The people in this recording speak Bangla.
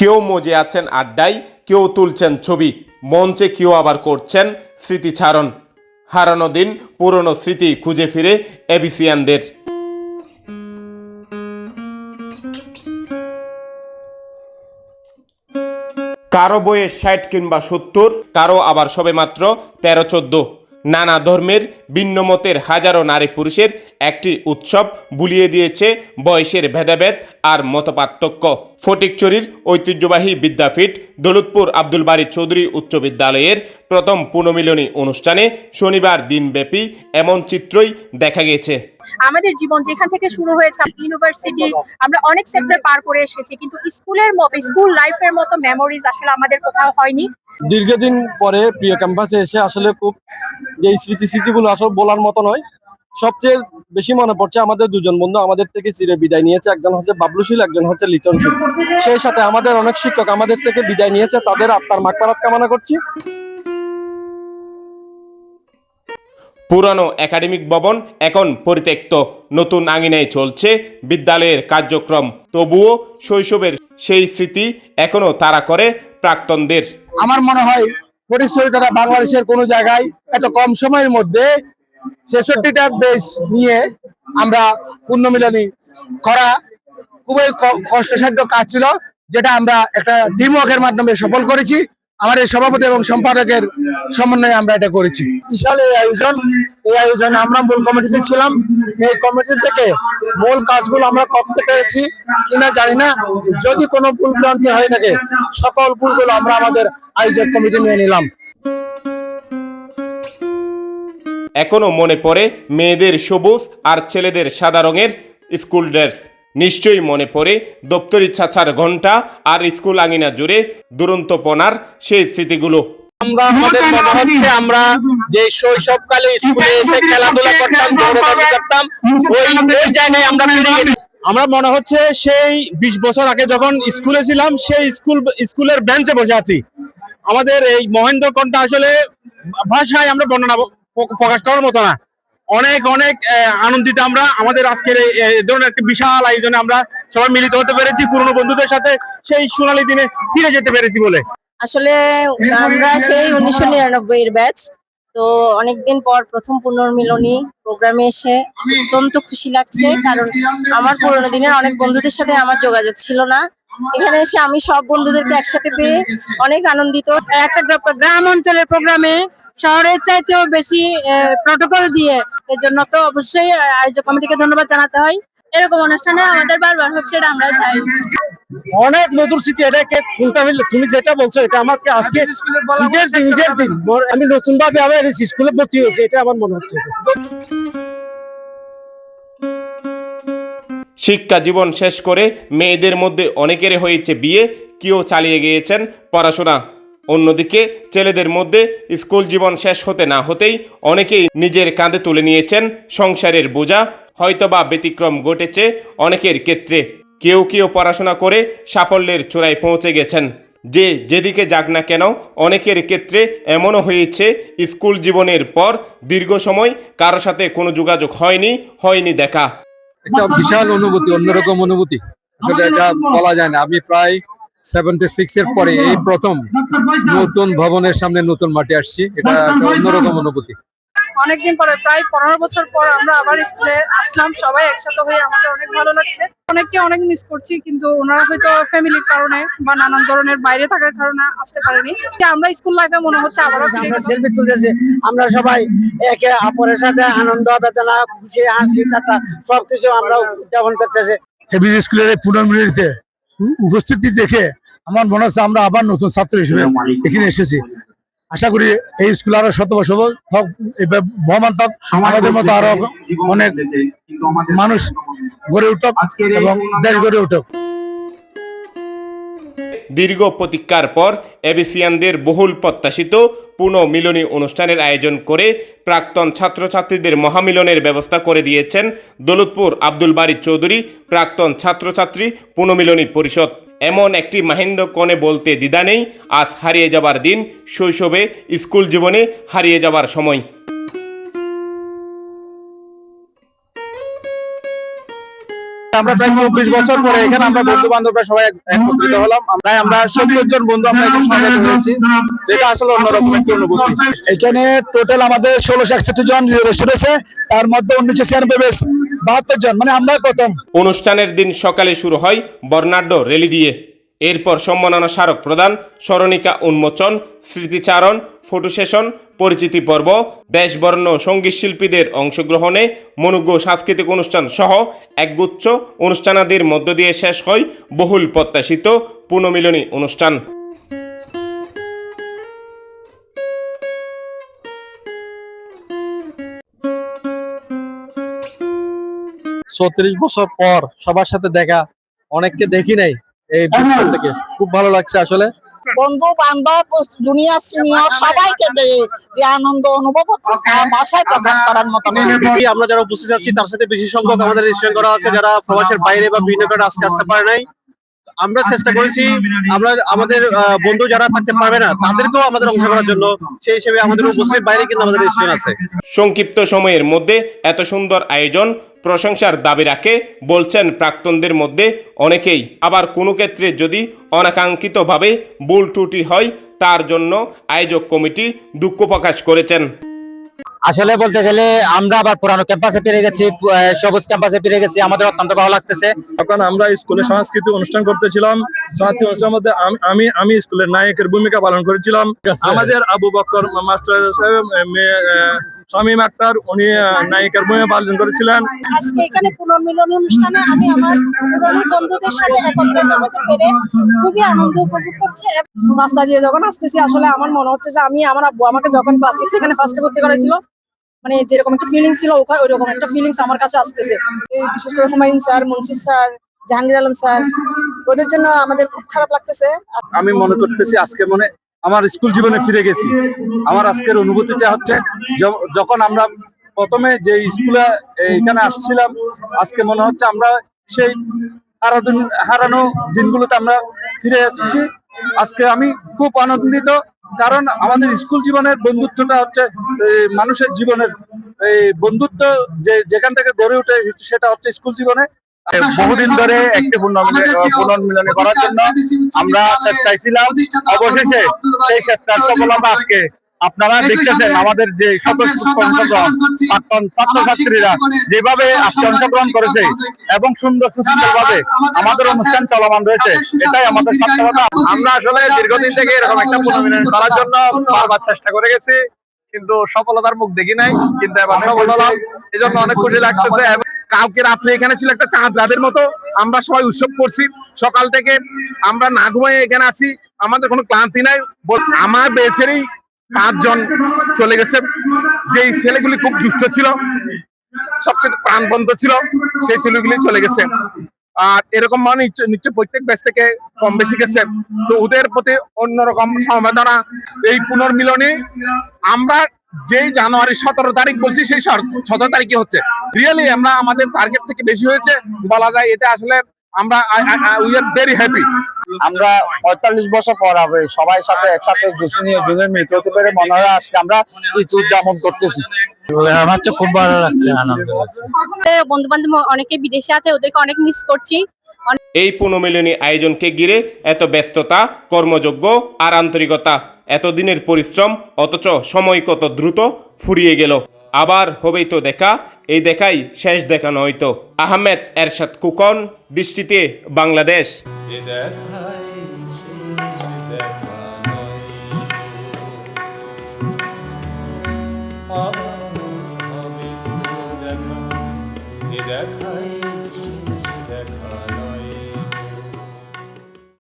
কেউ মজে আছেন আড্ডায়, কেউ তুলছেন ছবি। মঞ্চে কেউ আবার করছেন স্মৃতিচারণ। হারানো দিন, পুরনো স্মৃতি খুঁজে ফিরে এবিসিয়ানদের। কারও বয়স ষাট কিংবা সত্তর, কারও আবার সবেমাত্র তেরো চোদ্দ। নানা ধর্মের ভিন্নমতের হাজারো নারী পুরুষের একটি উৎসব বুলিয়ে দিয়েছে বয়সের ভেদাভেদ আর মতপার্থক্য। ফটিকচুরির ঐতিহ্যবাহী বিদ্যাপীঠ দৌলতপুর আব্দুল বাড়ি চৌধুরী উচ্চ বিদ্যালয়ের প্রথম পুনমিলনী অনুষ্ঠানে শনিবার দিনব্যাপী এমন চিত্রই দেখা গেছে। আমাদের জীবন যেখান থেকে শুরু হয়েছে ইউনিভার্সিটি আমরা অনেক সেক্টর পার করে এসেছি, কিন্তু স্কুলের মতো স্কুল লাইফের মতো মেমোরিজ আসলে আমাদের কোথাও হয়নি। দীর্ঘদিন পরে প্রিয় ক্যাম্পাসে এসে আসলে খুব এই স্মৃতি স্মৃতিগুলো আসলে বলার মতো নয়, সবচেয়ে বেশি মনে পড়ছে আমাদের দুজন বন্ধু, আমাদের থেকে চিরে বিদায় নিয়েছে, একজন হচ্ছে বাবলুশীল একজন হচ্ছে লিটনশীল সেই সাথে আমাদের অনেক শিক্ষক আমাদের থেকে বিদায় নিয়েছে, তাদের আত্মার মাগফারাত কামনা করছি। পুরানো একাডেমিক ভবন এখন পরিত্যক্ত। নতুন আঙিনায় চলছে বিদ্যালয়ের কার্যক্রম। তবুও শৈশবের সেই স্মৃতি এখনও তারা করে প্রাক্তনদের। আমার মনে হয় তথা বাংলাদেশের কোনো জায়গায় এত কম সময়ের মধ্যে ছেষট্টিটা বেশ নিয়ে আমরা পুণ্যমিলনী করা খুবই কষ্টসাধ্য কাজ ছিল, যেটা আমরা একটা টিম ওয়ার্কের মাধ্যমে সফল করেছি। আমাদের সভাপতি এবং সম্পাদকের সমন্বয়ে আমরা এটা করেছি। বিশাল এই আয়োজন। এই আয়োজনে আমরা মূল কমিটিতে ছিলাম। এই কমিটি থেকে মূল কাজগুলো আমরা করতে পেরেছি কিনা জানি না। যদি কোনো ভুল ভ্রান্তি হয়ে থাকে সকল ভুলগুলো আমরা আমাদের আয়োজক কমিটি নিয়ে নিলাম। এখনও মনে পড়ে মেয়েদের সবুজ আর ছেলেদের সাদা রঙের স্কুল ড্রেস। নিশ্চয়ই মনে পড়ে দপ্তরি ছাছার ঘণ্টা আর স্কুল আঙিনা জুড়ে দুরন্তপনার সেই স্মৃতিগুলো। আমরা আমাদের মনে হচ্ছে আমরা যে শৈশবকালে স্কুলে এসে খেলাধুলা করতাম দৌড়াদৌড়ি করতাম ওই ওই জায়গায় আমরা ফিরে গেছি আমরা মনে হচ্ছে সেই বিশ বছর আগে যখন স্কুলে ছিলাম সেই স্কুল স্কুলের বেঞ্চে বসে আছি। আমাদের এই মহেন্দ্র কণ্ঠ আসলে ভাষায় আমরা বর্ণনা প্রকাশ করার মতো না। অনেক অনেক আহ, আনন্দিত আমরা। আমাদের আজকের এই ধরনের একটি বিশাল আয়োজনে আমরা সবাই মিলিত হতে পেরেছি পুরনো বন্ধুদের সাথে সেই সোনালী দিনে ফিরে যেতে পেরেছি বলে। আসলে আমরা সেই উনিশশো নিরানব্বই এর ব্যাচ তো অনেকদিন পর প্রথম পুনর্মিলনী প্রোগ্রামে এসে অত্যন্ত খুশি লাগছে কারণ আমার পুরোনো দিনের অনেক বন্ধুদের সাথে আমার যোগাযোগ ছিল না। এখানে এসে আমি সব বন্ধুদেরকে একসাথে পেয়ে অনেক আনন্দিত। একটা গ্রাম- গ্রাম অঞ্চলের প্রোগ্রামে শহরের চাইতেও বেশি প্রটোকল দিয়ে এর জন্য তো অবশ্যই আয়োজক কমিটিকে ধন্যবাদ জানাতে হয়। এরকম অনুষ্ঠানে আমাদের বারবার হচ্ছে এটা আমরা চাই। অনেক মধুর স্মৃতি এটা কে কোনটা হইলে তুমি যেটা বলছো এটা আমাকে আজকে নিজের দিন নিজের দিন। আমি নতুন ভাবে আবার এই স্কুলে ভর্তি হয়েছি এটা আমার মনে হচ্ছে। শিক্ষা জীবন শেষ করে মেয়েদের মধ্যে অনেকের হয়েছে বিয়ে কেউ চালিয়ে গিয়েছেন পড়াশোনা। অন্যদিকে ছেলেদের মধ্যে স্কুল জীবন শেষ হতে না হতেই অনেকেই নিজের কাঁধে তুলে নিয়েছেন সংসারের বোঝা, হয়তোবা ব্যতিক্রম ঘটেছে অনেকের ক্ষেত্রে। কেউ কেউ পড়াশোনা করে সাফল্যের চূড়ায় পৌঁছে গেছেন। যে যেদিকে যাক না কেন, অনেকের ক্ষেত্রে এমনও হয়েছে, স্কুল জীবনের পর দীর্ঘ সময় কারও সাথে কোনো যোগাযোগ হয়নি হয়নি দেখা। একটা বিশাল অনুভূতি, অন্যরকম অনুভূতি। আসলে এটা বলা যায় না। আমি প্রায় সেভেন্টি সিক্স এর পরে এই প্রথম নতুন ভবনের সামনে নতুন মাটি আসছি। এটা অন্যরকম অনুভূতি। অনেকদিন পরে প্রায় পনেরো বছর পর আমরা আবার স্কুলে আসলাম। সবাই একসাথে হয়ে আমাদের অনেক ভালো লাগছে। অনেককে অনেক মিস করছি কিন্তু ওনারা হয়তো ফ্যামিলির কারণে বা নানান ধরনের বাইরে থাকার কারণে আসতে পারেনি। আমরা স্কুল লাইফে মনে হচ্ছে আবারও আমরা গেছি। সেলফি তুলতেছি। আমরা সবাই একে অপরের সাথে আনন্দ বেদনা খুশি হাসি ঠাট্টা সবকিছু আমরা উদযাপন করতেছি। এবিসি স্কুলের পুনর্মিলনীতে উপস্থিতি দেখে আমার মনে হচ্ছে আমরা আবার নতুন ছাত্র হিসেবে এখানে এসেছি। আশা করি এই স্কুল আরও শত বছর হোক ভ্রমণ থাক আমাদের মতো আরও অনেক মানুষ গড়ে উঠুক এবং দেশ গড়ে উঠুক। দীর্ঘ প্রতীক্ষার পর এবিসিয়ানদের বহুল প্রত্যাশিত পুনঃমিলনী অনুষ্ঠানের আয়োজন করে প্রাক্তন ছাত্রছাত্রীদের মহামিলনের ব্যবস্থা করে দিয়েছেন দৌলতপুর আব্দুল বাড়ি চৌধুরী, প্রাক্তন ছাত্রছাত্রী পুনঃমিলনী পরিষদ। এমন একটি মাহিন্দ কনে বলতে দ্বিধা নেই, আজ হারিয়ে যাবার দিন, শৈশবে, স্কুল জীবনে হারিয়ে যাবার সময়। আমরা প্রায় চব্বিশ বছর পরে এখানে আমরা বন্ধু বান্ধবরা সবাই একত্রিত হলাম। আমরা আমরা সত্তর জন বন্ধু আমরা হয়েছি যেটা আসলে অন্যরকম একটি অনুভূতি। এখানে টোটাল আমাদের ষোলোশো একষট্টি জন তার মধ্যে উনিশশো ছিয়ানব্বই বাহাত্তর জন মানে আমরা অনুষ্ঠানের দিন সকালে শুরু হয় বর্ণাঢ্য রেলি দিয়ে। এরপর সম্মাননা স্মারক প্রদান, স্মরণিকা উন্মোচন, স্মৃতিচারণ ফটো সেশন, পরিচিতি পর্ব, দেশবর্ণ সংগীত শিল্পীদের অংশগ্রহণে মনোজ্ঞ সাংস্কৃতিক অনুষ্ঠান সহ একগুচ্ছ অনুষ্ঠানাদির মধ্য দিয়ে শেষ হয় বহুল প্রত্যাশিত পুনমিলনী অনুষ্ঠান। চৌত্রিশ বছর পর সবার সাথে দেখা, অনেককে দেখি নাই। এই ভিডিও থেকে খুব ভালো লাগছে আসলে। বন্ধু বান্ধব জুনিয়র সিনিয়র সবাইকে যে আনন্দ অনুভব ভাষায় প্রকাশ করার মতো আমরা যারা উপস্থিত আছি তার সাথে বেশি সংখ্যক আমাদের রেজিস্ট্রেশন করা আছে যারা প্রবাসের বাইরে বা বিভিন্ন কারণে আজকে আসতে পারে নাই। আমরা চেষ্টা করেছি আমরা আমাদের বন্ধু যারা থাকতে পারবে না তাদেরকেও আমাদের অংশ করার জন্য সেই হিসেবে আমাদের উপস্থিত বাইরে কিন্তু আমাদের রেজিস্ট্রেশন আছে। সংক্ষিপ্ত সময়ের মধ্যে এত সুন্দর আয়োজন প্রশংসার দাবি রাখে বলছেন প্রাক্তনদের মধ্যে অনেকেই। আবার কোনো ক্ষেত্রে যদি অনাকাঙ্ক্ষিতভাবে ভুল ত্রুটি হয় তার জন্য আয়োজক কমিটি দুঃখ প্রকাশ করেছেন। আসলে বলতে গেলে আমরা আবার পুরানো ক্যাম্পাসে ফিরে গেছি আহ, সবুজ ক্যাম্পাসে ফিরে গেছি আমাদের অত্যন্ত ভালো লাগতেছে। তখন আমরা স্কুলে সাংস্কৃতিক অনুষ্ঠান করতেছিলাম সাংস্কৃতিক অনুষ্ঠানের মধ্যে আমি- আমি আমি স্কুলের নায়কের ভূমিকা পালন করেছিলাম। আমাদের আবু বক্কর মাস্টার সাহেব মেয়ে, আহ, শামীম আক্তার উনি নায়িকার ভূমিকা পালন করেছিলেন। আজকে এখানে পুনর্মিলন অনুষ্ঠানে আমি আমার পুরনো বন্ধুদের সাথে একত্রিত হতে পেরে খুবই আনন্দ উপভোগ করছি। রাস্তা দিয়ে যখন আসতেছি আসলে আমার মনে হচ্ছে যে আমি আমার আব্বু আমাকে যখন ক্লাস সিক্স এখানে ফার্স্টে ভর্তি করেছিল মানে যেরকম একটা ফিলিংস ছিল ওখানে ওইরকম একটা ফিলিংস আমার কাছে আসতেছে। বিশেষ করে Humayun sir Munshi sir Jahangir Alam sir ওদের জন্য আমাদের খুব খারাপ লাগতেছে। আমি মনে করতেছি আজকে মনে আমার স্কুল জীবনে ফিরে গেছি। আমার আজকের অনুভূতিটা হচ্ছে যখন আমরা প্রথমে যে স্কুলে এখানে আসছিলাম, আজকে মনে হচ্ছে আমরা সেই হারাদিন হারানো দিনগুলোতে আমরা ফিরে এসেছি। আজকে আমি খুব আনন্দিত, কারণ আমাদের স্কুল জীবনের বন্ধুত্বটা হচ্ছে মানুষের জীবনের এই বন্ধুত্ব যে যেখান থেকে গড়ে ওঠে সেটা হচ্ছে স্কুল জীবনে। বহুদিন ধরে একটি পুনর্মিলনী করার জন্য আমরা চেষ্টায় ছিলাম অবশেষে সেই চেষ্টার সফলতা আজকে আপনারা দেখতেছেন আমাদের যে অংশগ্রহণ প্রাক্তন ছাত্রছাত্রীরা যেভাবে আজকে অংশগ্রহণ করেছে এবং সুন্দর সুশৃঙ্খল ভাবে আমাদের অনুষ্ঠান চলমান রয়েছে। এটাই আমাদের সার্থকতা। আমরা আসলে দীর্ঘদিন থেকে এরকম একটা পুনর্মিলন করার জন্য বারবার চেষ্টা করে গেছি কিন্তু সফলতার মুখ দেখি নাই কিন্তু এবার সফল হলাম। এই জন্য অনেক খুশি লাগতেছে। কালকে রাত্রে এখানে ছিল একটা চাঁদ রাতের মতো। আমরা সবাই উৎসব করছি। সকাল থেকে আমরা না ঘুমাই, এখানে আছি। আমাদের কোনো ক্লান্তি নাই। আমার বেচেরই পাঁচজন চলে গেছে। যে ছেলেগুলি খুব দুষ্ট ছিল, সবচেয়ে প্রাণবন্ত ছিল, সেই ছেলেগুলি চলে গেছে। আর এরকম মানে নিশ্চয় প্রত্যেক ব্যাচ থেকে কম বেশি গেছে। তো ওদের প্রতি অন্যরকম সমবেদনা এই পুনর্মিলনে আমরা যেই জানুয়ারি সতেরো তারিখ বলছি সেই সতেরো তারিখে হচ্ছে। রিয়েলি আমরা আমাদের টার্গেট থেকে বেশি হয়েছে বলা যায় এটা আসলে আমরা উই আর ভেরি হ্যাপি আমরা পঁয়তাল্লিশ বছর পর হবে সবাই সাথে একসাথে জুসি নিয়ে জুনে মিলিত হতে পেরে মনে হয় আজকে আমরা ঈদ উদযাপন করতেছি। আমার তো খুব ভালো লাগছে আনন্দ লাগছে। বন্ধু বান্ধব অনেকে বিদেশে আছে ওদেরকে অনেক মিস করছি। এই পুনর্মিলনী আয়োজনকে ঘিরে এত ব্যস্ততা কর্মযোগ্য আর আন্তরিকতা এতদিনের পরিশ্রম, অথচ সময় কত দ্রুত ফুরিয়ে গেল। আবার হবেই তো দেখা, এই দেখাই শেষ দেখা নয়তো আহমেদ এরশাদ কুকন, দৃষ্টিতে বাংলাদেশ।